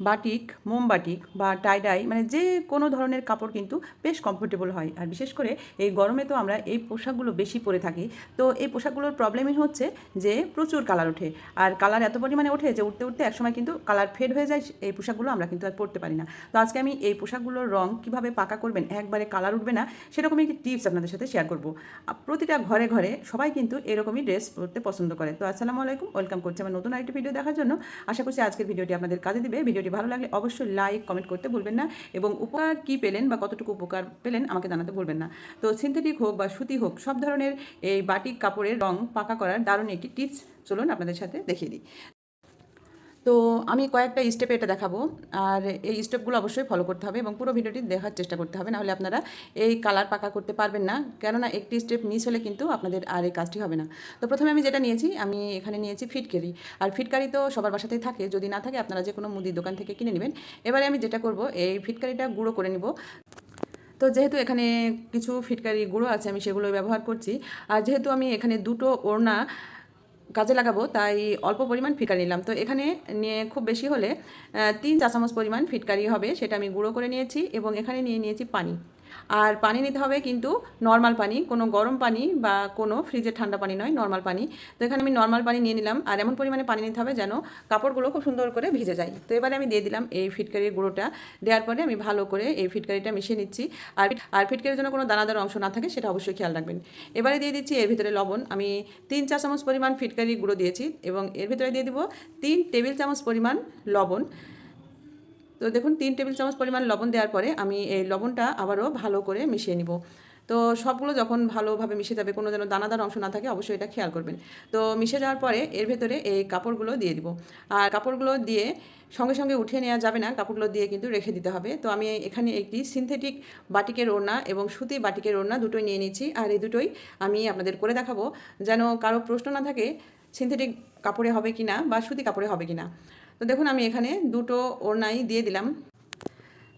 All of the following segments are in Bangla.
বাটিক, মোমবাটিক বা টাইডাই মানে যে কোনো ধরনের কাপড় কিন্তু বেশ কমফোর্টেবল হয়। আর বিশেষ করে এই গরমে তো আমরা এই পোশাকগুলো বেশি পরে থাকি। তো এই পোশাকগুলোর প্রবলেমই হচ্ছে যে প্রচুর কালার ওঠে। আর কালার এত পরিমাণে ওঠে যে উঠতে উঠতে একসময় কিন্তু কালার ফেড হয়ে যায়, এই পোশাকগুলো আমরা কিন্তু আর পরতে পারি না। তো আজকে আমি এই পোশাকগুলোর রং কীভাবে পাকা করবেন, একবারে কালার উঠবে না, সেরকমই একটি টিপস আপনাদের সাথে শেয়ার করব। প্রতিটা ঘরে ঘরে সবাই কিন্তু এরকমই ড্রেস পরতে পছন্দ করে। তো আসসালামু আলাইকুম ওয়েলকাম করছি আমার নতুন আরেকটি ভিডিও দেখার জন্য। আশা করছি আজকের ভিডিওটি আপনাদের কাজে দিবে। ভিডিওটি ভালো লাগলে অবশ্যই লাইক কমেন্ট করতে ভুলবেন না এবং উপকার কী পেলেন বা কতটুকু উপকার পেলেন আমাকে জানাতে ভুলবেন না। তো সিনথেটিক হোক বা সুতি হোক, সব ধরনের এই বাটিক কাপড়ের রং পাকা করার দারুণ একটি টিপস চলুন আপনাদের সাথে দেখিয়ে দিই। তো আমি কয়েকটা স্টেপে এটা দেখাবো। আর এই স্টেপগুলো অবশ্যই ফলো করতে হবে এবং পুরো ভিডিওটি দেখার চেষ্টা করতে হবে। নাহলে আপনারা এই কালার পাকা করতে পারবেন না। কেননা একটি স্টেপ মিস হলে কিন্তু আপনাদের আর এই কাজটি হবে না। তো প্রথমে আমি যেটা নিয়েছি, আমি এখানে নিয়েছি ফিটকারি আর ফিটকারি তো সবার বাসাতেই থাকে। যদি না থাকে, আপনারা যে কোনো মুদির দোকান থেকে কিনে নেবেন। এবারে আমি যেটা করব, এই ফিটকারিটা গুঁড়ো করে নিব। তো যেহেতু এখানে কিছু ফিটকারি গুঁড়ো আছে, আমি সেগুলো ব্যবহার করছি। আর যেহেতু আমি এখানে দুটো ওড়না কাজে লাগাবো, তাই অল্প পরিমাণ ফিটকারি নিলাম। তো এখানে নিয়ে খুব বেশি হলে তিন চা চামচ পরিমাণ ফিটকারি হবে, সেটা আমি গুঁড়ো করে নিয়েছি এবং এখানে নিয়ে নিয়েছি পানি। আর পানি নিতে হবে কিন্তু নর্মাল পানি, কোনো গরম পানি বা কোনো ফ্রিজের ঠান্ডা পানি নয় নর্মাল পানি। তো এখানে আমি নর্মাল পানি নিয়ে নিলাম আর এমন পরিমাণে পানি নিতে হবে যেন কাপড়গুলো খুব সুন্দর করে ভিজে যায়। তো এবারে আমি দিয়ে দিলাম এই ফিটকারির গুঁড়োটা। দেওয়ার পরে আমি ভালো করে এই ফিটকারিটা মিশিয়ে নিচ্ছি। আর আর ফিটকারির জন্য কোনো দানাদার অংশ না থাকে, সেটা অবশ্যই খেয়াল রাখবেন। এবারে দিয়ে দিচ্ছি এর ভিতরে লবণ। আমি তিন চা চামচ পরিমাণ ফিটকারি গুঁড়ো দিয়েছি এবং এর ভিতরে দিয়ে দিব তিন টেবিল চামচ পরিমাণ লবণ। তো দেখুন, তিন টেবিল চামচ পরিমাণ লবণ দেওয়ার পরে আমি এই লবণটা আবারও ভালো করে মিশিয়ে নিব। তো সবগুলো যখন ভালোভাবে মিশে যাবে, কোনো যেন দানাদার অংশ না থাকে, অবশ্যই এটা খেয়াল করবেন। তো মিশে যাওয়ার পরে এর ভেতরে এই কাপড়গুলো দিয়ে দিব। আর কাপড়গুলো দিয়ে সঙ্গে সঙ্গে উঠিয়ে নেওয়া যাবে না, কাপড়গুলো দিয়ে কিন্তু রেখে দিতে হবে। তো আমি এখানে একটি সিনথেটিক বাটিকের ওড়না এবং সুতি বাটিকের ওড়না দুটোই নিয়ে নিচ্ছি। আর এই দুটোই আমি আপনাদের করে দেখাবো, যেন কারও প্রশ্ন না থাকে, সিনথেটিক কাপড়ে হবে কি না বা সুতি কাপড়ে হবে কি না তো দেখুন আমি এখানে দুটো ওড়নাই দিয়ে দিলাম।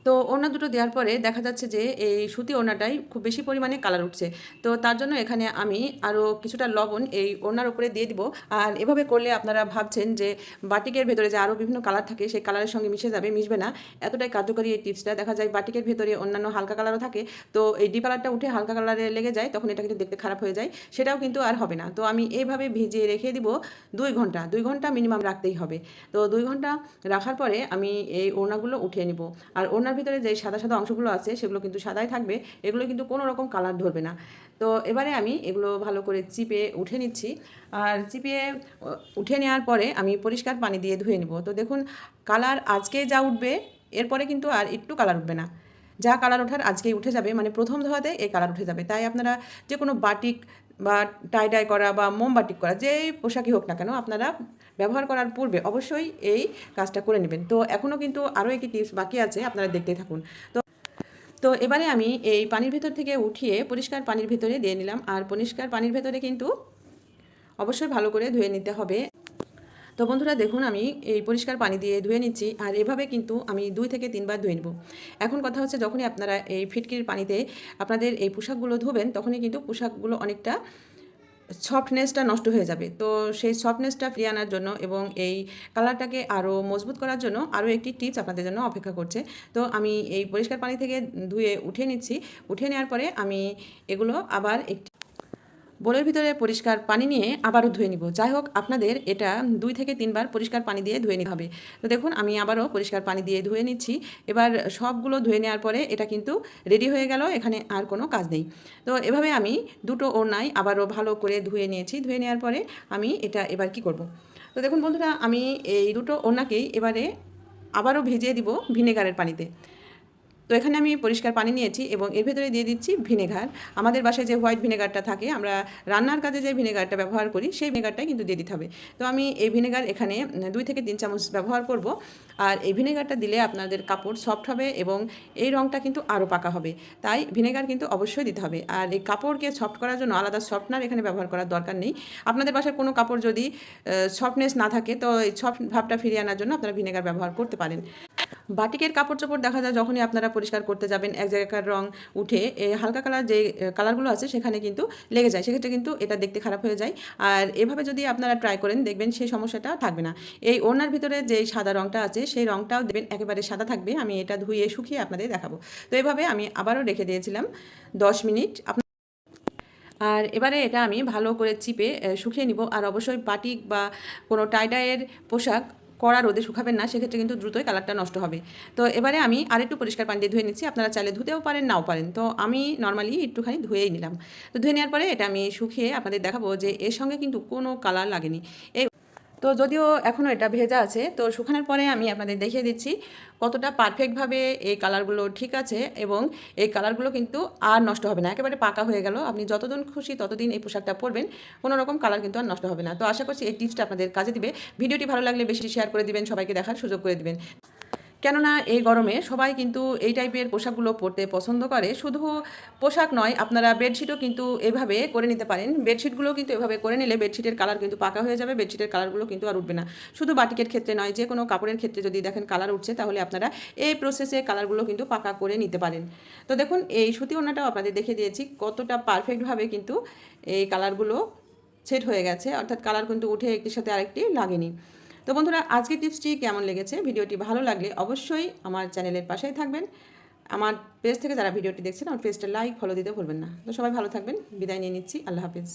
তো ওড়না দুটো দেওয়ার পরে দেখা যাচ্ছে যে এই সুতি ওড়নাটাই খুব বেশি পরিমাণে কালার উঠছে। তো তার জন্য এখানে আমি আরও কিছুটা লবণ এই ওড়নার উপরে দিয়ে দিব। আর এভাবে করলে আপনারা ভাবছেন যে বাটিকের ভেতরে যে আরও বিভিন্ন কালার থাকে, সেই কালারের সঙ্গে মিশে যাবে, মিশবে না। এতটাই কার্যকরী এই টিপসটা। দেখা যায় বাটিকের ভেতরে অন্যান্য হালকা কালারও থাকে। তো এই ডি কালারটা উঠে হালকা কালারে লেগে যায়, তখন এটা কিন্তু দেখতে খারাপ হয়ে যায়। সেটাও কিন্তু আর হবে না। তো আমি এইভাবে ভিজিয়ে রেখে দিব দুই ঘণ্টা। দুই ঘণ্টা মিনিমাম রাখতেই হবে। তো দুই ঘণ্টা রাখার পরে আমি এই ওড়নাগুলো উঠিয়ে নিব। আর ওড়নার ভিতরে যে সাদা সাদা অংশগুলো আছে, সেগুলো কিন্তু সাদাই থাকবে। এগুলো কিন্তু কোনো রকম কালার ধরবে না। তো এবারে আমি এগুলো ভালো করে চিপে উঠে নিচ্ছি। আর চিপিয়ে উঠে নেওয়ার পরে আমি পরিষ্কার পানি দিয়ে ধুয়ে নেব। তো দেখুন কালার আজকে যা উঠবে, এরপরে কিন্তু আর একটু কালার উঠবে না। যা কালার ওঠার আজকেই উঠে যাবে মানে প্রথম ধোয়াতে এই কালার উঠে যাবে। তাই আপনারা যে কোনো বাটিক বা টাই টাই করা বা মোমবাতি করা যেই পোশাকই হোক না কেন আপনারা ব্যবহার করার পূর্বে অবশ্যই এই কাজটা করে নেবেন। তো এখনও কিন্তু আরও একটি টিপস বাকি আছে, আপনারা দেখতে থাকুন। তো তো এবারে আমি এই পানির ভেতর থেকে উঠিয়ে পরিষ্কার পানির ভেতরে দিয়ে নিলাম। আর পরিষ্কার পানির ভেতরে কিন্তু অবশ্যই ভালো করে ধুয়ে নিতে হবে। তো বন্ধুরা দেখুন, আমি এই পরিষ্কার পানি দিয়ে ধুয়ে নিচ্ছি আর এভাবে কিন্তু আমি দুই থেকে তিনবার ধুয়ে নেব। এখন কথা হচ্ছে যখনই আপনারা এই ফিটকির পানিতে আপনাদের এই পোশাকগুলো ধুবেন, তখনই কিন্তু পোশাকগুলো অনেকটা সফটনেসটা নষ্ট হয়ে যাবে। তো সেই সফটনেসটা ফিরিয়ে আনার জন্য এবং এই কালারটাকে আরও মজবুত করার জন্য আরও একটি টিপস আপনাদের জন্য অপেক্ষা করছে। তো আমি এই পরিষ্কার পানি থেকে ধুয়ে উঠে নিচ্ছি। উঠে নেওয়ার পরে আমি এগুলো আবার একটি বোলের ভিতরে পরিষ্কার পানি নিয়ে আবারও ধুয়ে নিব। যাই হোক, আপনাদের এটা দুই থেকে তিনবার পরিষ্কার পানি দিয়ে ধুয়ে নিতে হবে। তো দেখুন, আমি আবারও পরিষ্কার পানি দিয়ে ধুয়ে নিচ্ছি। এবার সবগুলো ধুয়ে নেওয়ার পরে এটা কিন্তু রেডি হয়ে গেল, এখানে আর কোনো কাজ নেই। তো এভাবে আমি দুটো ওড়নায় আবারও ভালো করে ধুয়ে নিয়েছি। ধুয়ে নেওয়ার পরে আমি এটা এবার কি করব? তো দেখুন বন্ধুরা, আমি এই দুটো ওড়নাকেই এবারে আবারও ভিজিয়ে দিব ভিনেগারের পানিতে। তো এখানে আমি পরিষ্কার পানি নিয়েছি এবং এর ভেতরে দিয়ে দিচ্ছি ভিনেগার। আমাদের বাসায় যে হোয়াইট ভিনেগারটা থাকে, আমরা রান্নার কাজে যে ভিনেগারটা ব্যবহার করি, সেই ভিনেগারটাই কিন্তু দিয়ে দিতে হবে। তো আমি এই ভিনেগার এখানে দুই থেকে তিন চামচ ব্যবহার করব। আর এই ভিনেগারটা দিলে আপনাদের কাপড় সফট হবে এবং এই রঙটা কিন্তু আরও পাকা হবে। তাই ভিনেগার কিন্তু অবশ্যই দিতে হবে। আর এই কাপড়কে সফট করার জন্য আলাদা সফটনার এখানে ব্যবহার করার দরকার নেই। আপনাদের বাসায় কোনো কাপড় যদি সফটনেস না থাকে, তো এই সফট ভাবটা ফিরিয়ে আনার জন্য আপনারা ভিনেগার ব্যবহার করতে পারেন। বাটিকের কাপড় চোপড় দেখা যায় যখনই আপনারা পরিষ্কার করতে যাবেন, এক জায়গাকার রং উঠে হালকা কালার যে কালারগুলো আছে সেখানে কিন্তু লেগে যায়। সেক্ষেত্রে কিন্তু এটা দেখতে খারাপ হয়ে যায়। আর এভাবে যদি আপনারা ট্রাই করেন, দেখবেন সেই সমস্যাটা থাকবে না। এই ওড়নার ভিতরে যে সাদা রংটা আছে, সেই রংটাও দেখবেন একেবারে সাদা থাকবে। আমি এটা ধুয়ে শুকিয়ে আপনাদের দেখাবো। তো এভাবে আমি আবারও রেখে দিয়েছিলাম দশ মিনিট। আর এবারে এটা আমি ভালো করে চিপে শুকিয়ে নিব। আর অবশ্যই বাটিক বা কোনো টাইডাইয়ের পোশাক কড়া রোদে শুকাবেন না, সেক্ষেত্রে কিন্তু দ্রুতই কালারটা নষ্ট হবে। তো এবারে আমি আরেকটু পরিষ্কার পানি দিয়ে ধুয়ে নিচ্ছি। আপনারা চাইলে ধুতেও পারেন, নাও পারেন। তো আমি নর্মালি একটুখানি ধুয়েই নিলাম। তো ধুয়ে নেওয়ার পরে এটা আমি শুকিয়ে আপনাদের দেখাবো যে এর সঙ্গে কিন্তু কোনো কালার লাগেনি। এই তো যদিও এখনও এটা ভেজা আছে, তো শুকানোর পরে আমি আপনাদের দেখিয়ে দিচ্ছি কতটা পারফেক্টভাবে এই কালারগুলো ঠিক আছে এবং এই কালারগুলো কিন্তু আর নষ্ট হবে না। একেবারে পাকা হয়ে গেল। আপনি যতদিন খুশি ততদিন এই পোশাকটা পরবেন। কোনো রকম কালার কিন্তু আর নষ্ট হবে না। তো আশা করছি এই টিপসটা আপনাদের কাজে দিবে। ভিডিওটি ভালো লাগলে বেশি শেয়ার করে দিবেন, সবাইকে দেখার সুযোগ করে দিবেন। কেননা এই গরমে সবাই কিন্তু এই টাইপের পোশাকগুলো পরতে পছন্দ করে। শুধু পোশাক নয়, আপনারা বেডশিটও কিন্তু এভাবে করে নিতে পারেন। বেডশিটগুলো কিন্তু এভাবে করে নিলে বেডশিটের কালার কিন্তু পাকা হয়ে যাবে বেডশিটের কালারগুলো কিন্তু আর উঠবে না। শুধু বাটিকের ক্ষেত্রে নয়, যে কোনো কাপড়ের ক্ষেত্রে যদি দেখেন কালার উঠছে, তাহলে আপনারা এই প্রসেসে কালারগুলো কিন্তু পাকা করে নিতে পারেন। তো দেখুন, এই সুতি ওনাটাও আপনাদের দেখে দিয়েছি, কতটা পারফেক্টভাবে কিন্তু এই কালারগুলো সেট হয়ে গেছে। অর্থাৎ কালার কিন্তু উঠে একটির সাথে আরেকটি লাগেনি। তো বন্ধুরা, আজকের টিপসটি কেমন লেগেছে? ভিডিওটি ভালো লাগলে অবশ্যই আমার চ্যানেলের পাশেই থাকবেন। আমার পেজ থেকে যারা ভিডিওটি দেখছেন, আমার পেজটা লাইক ফলো দিতে ভুলবেন না। তো সবাই ভালো থাকবেন। বিদায় নিয়ে নিচ্ছি। আল্লাহ হাফিজ।